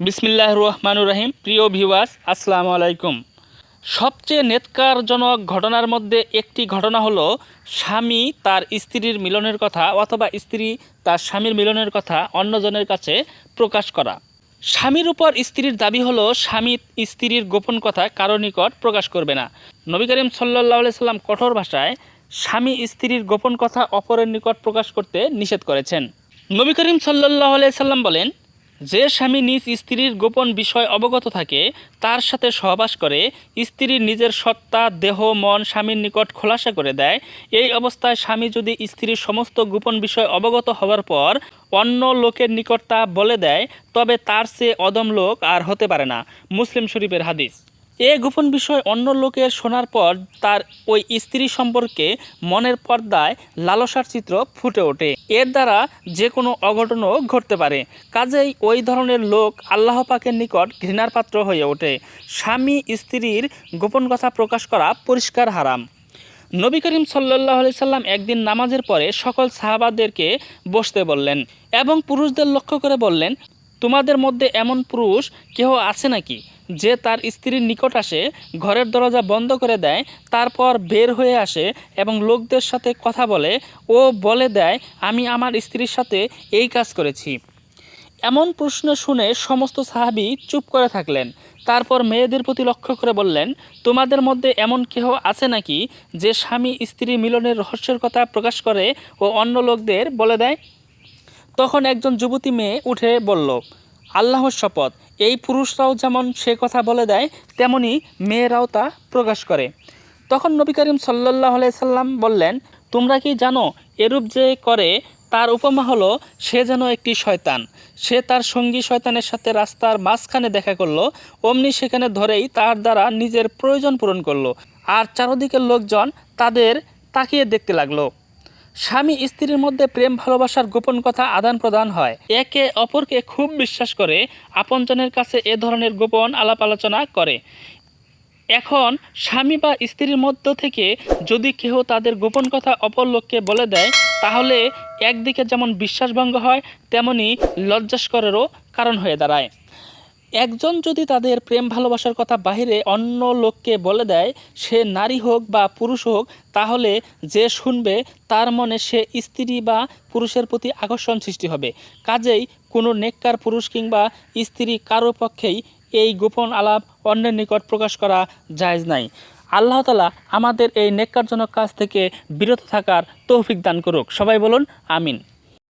বিসমিল্লাহ রহমানুর রহিম প্রিয় ভিউয়ার্স, আসসালামু আলাইকুম। সবচেয়ে নেতকারজনক ঘটনার মধ্যে একটি ঘটনা হলো স্বামী তার স্ত্রীর মিলনের কথা অথবা স্ত্রী তার স্বামীর মিলনের কথা অন্যজনের কাছে প্রকাশ করা। স্বামীর উপর স্ত্রীর দাবি হলো স্বামী স্ত্রীর গোপন কথা কারও নিকট প্রকাশ করবে না। নবী করিম সাল্লাহ সাল্লাম কঠোর ভাষায় স্বামী স্ত্রীর গোপন কথা অপরের নিকট প্রকাশ করতে নিষেধ করেছেন। নবী করিম সাল্লাহ সাল্লাম বলেন যে স্বামী নিজ স্ত্রীর গোপন বিষয় অবগত থাকে, তার সাথে সহবাস করে স্ত্রীর নিজের সত্তা, দেহ, মন, স্বামীর নিকট খোলাসা করে দেয়। এই অবস্থায় স্বামী যদি স্ত্রীর সমস্ত গোপন বিষয় অবগত হওয়ার পর অন্য লোকের নিকট তা বলে দেয়, তবে তার সে অদম লোক আর হতে পারে না। মুসলিম শরীফের হাদিস। এ গোপন বিষয় অন্য লোকের শোনার পর তার ওই স্ত্রী সম্পর্কে মনের পর্দায় লালসার চিত্র ফুটে ওঠে। এর দ্বারা যে কোনো অঘটনও ঘটতে পারে। কাজেই ওই ধরনের লোক আল্লাহ পাকের নিকট ঘৃণার পাত্র হয়ে ওঠে। স্বামী স্ত্রীর গোপন কথা প্রকাশ করা পরিষ্কার হারাম। নবী করিম সাল্লাহ সাল্লাম একদিন নামাজের পরে সকল সাহাবাদেরকে বসতে বললেন এবং পুরুষদের লক্ষ্য করে বললেন, তোমাদের মধ্যে এমন পুরুষ কেহ আছে নাকি? যে তার স্ত্রীর নিকট আসে, ঘরের দরজা বন্ধ করে দেয়, তারপর বের হয়ে আসে এবং লোকদের সাথে কথা বলে। ও বলে দেয়, আমি আমার স্ত্রীর সাথে এই কাজ করেছি। এমন প্রশ্ন শুনে সমস্ত সাহাবি চুপ করে থাকলেন। তারপর মেয়েদের প্রতি লক্ষ্য করে বললেন, তোমাদের মধ্যে এমন কেহ আছে নাকি যে স্বামী স্ত্রী মিলনের রহস্যের কথা প্রকাশ করে ও অন্য লোকদের বলে দেয়? তখন একজন যুবতী মেয়ে উঠে বলল আল্লাহর শপথ। এই পুরুষরাও যেমন সে কথা বলে দেয়, তেমনি মেয়েরাও তা প্রকাশ করে। তখন নবী করিম সাল্লাহ সাল্লাম বললেন, তোমরা কি জানো, এরূপ যে করে, তার উপমা হলো, সে যেন একটি শয়তান। সে তার সঙ্গী শয়তানের সাথে রাস্তার মাঝখানে দেখা করল, অমনি সেখানে ধরেই তার দ্বারা নিজের প্রয়োজন পূরণ করল। আর চারদিকের লোকজন তাদের তাকিয়ে দেখতে লাগল। স্বামী স্ত্রীর মধ্যে প্রেম, ভালোবাসার গোপন কথা আদান প্রদান হয়। একে অপরকে খুব বিশ্বাস করে, আপনজনের কাছে এ ধরনের গোপন আলাপ আলোচনা করে। এখন স্বামী বা স্ত্রীর মধ্য থেকে যদি কেহ তাদের গোপন কথা অপর লোককে বলে দেয়, তাহলে একদিকে যেমন বিশ্বাসভঙ্গ হয়, তেমনি লজ্জাস্করেরও কারণ হয়ে দাঁড়ায়। একজন যদি তাদের প্রেম ভালোবাসার কথা বাহিরে অন্য লোককে বলে দেয়, সে নারী হোক বা পুরুষ হোক, তাহলে যে শুনবে তার মনে সে স্ত্রী বা পুরুষের প্রতি আকর্ষণ সৃষ্টি হবে। কাজেই কোনো নেককার পুরুষ কিংবা স্ত্রী কারও পক্ষেই এই গোপন আলাপ অন্যের নিকট প্রকাশ করা জায়জ নাই। আল্লাহ তালা আমাদের এই নেককারজনক কাজ থেকে বিরত থাকার তৌফিক দান করুক। সবাই বলুন, আমিন।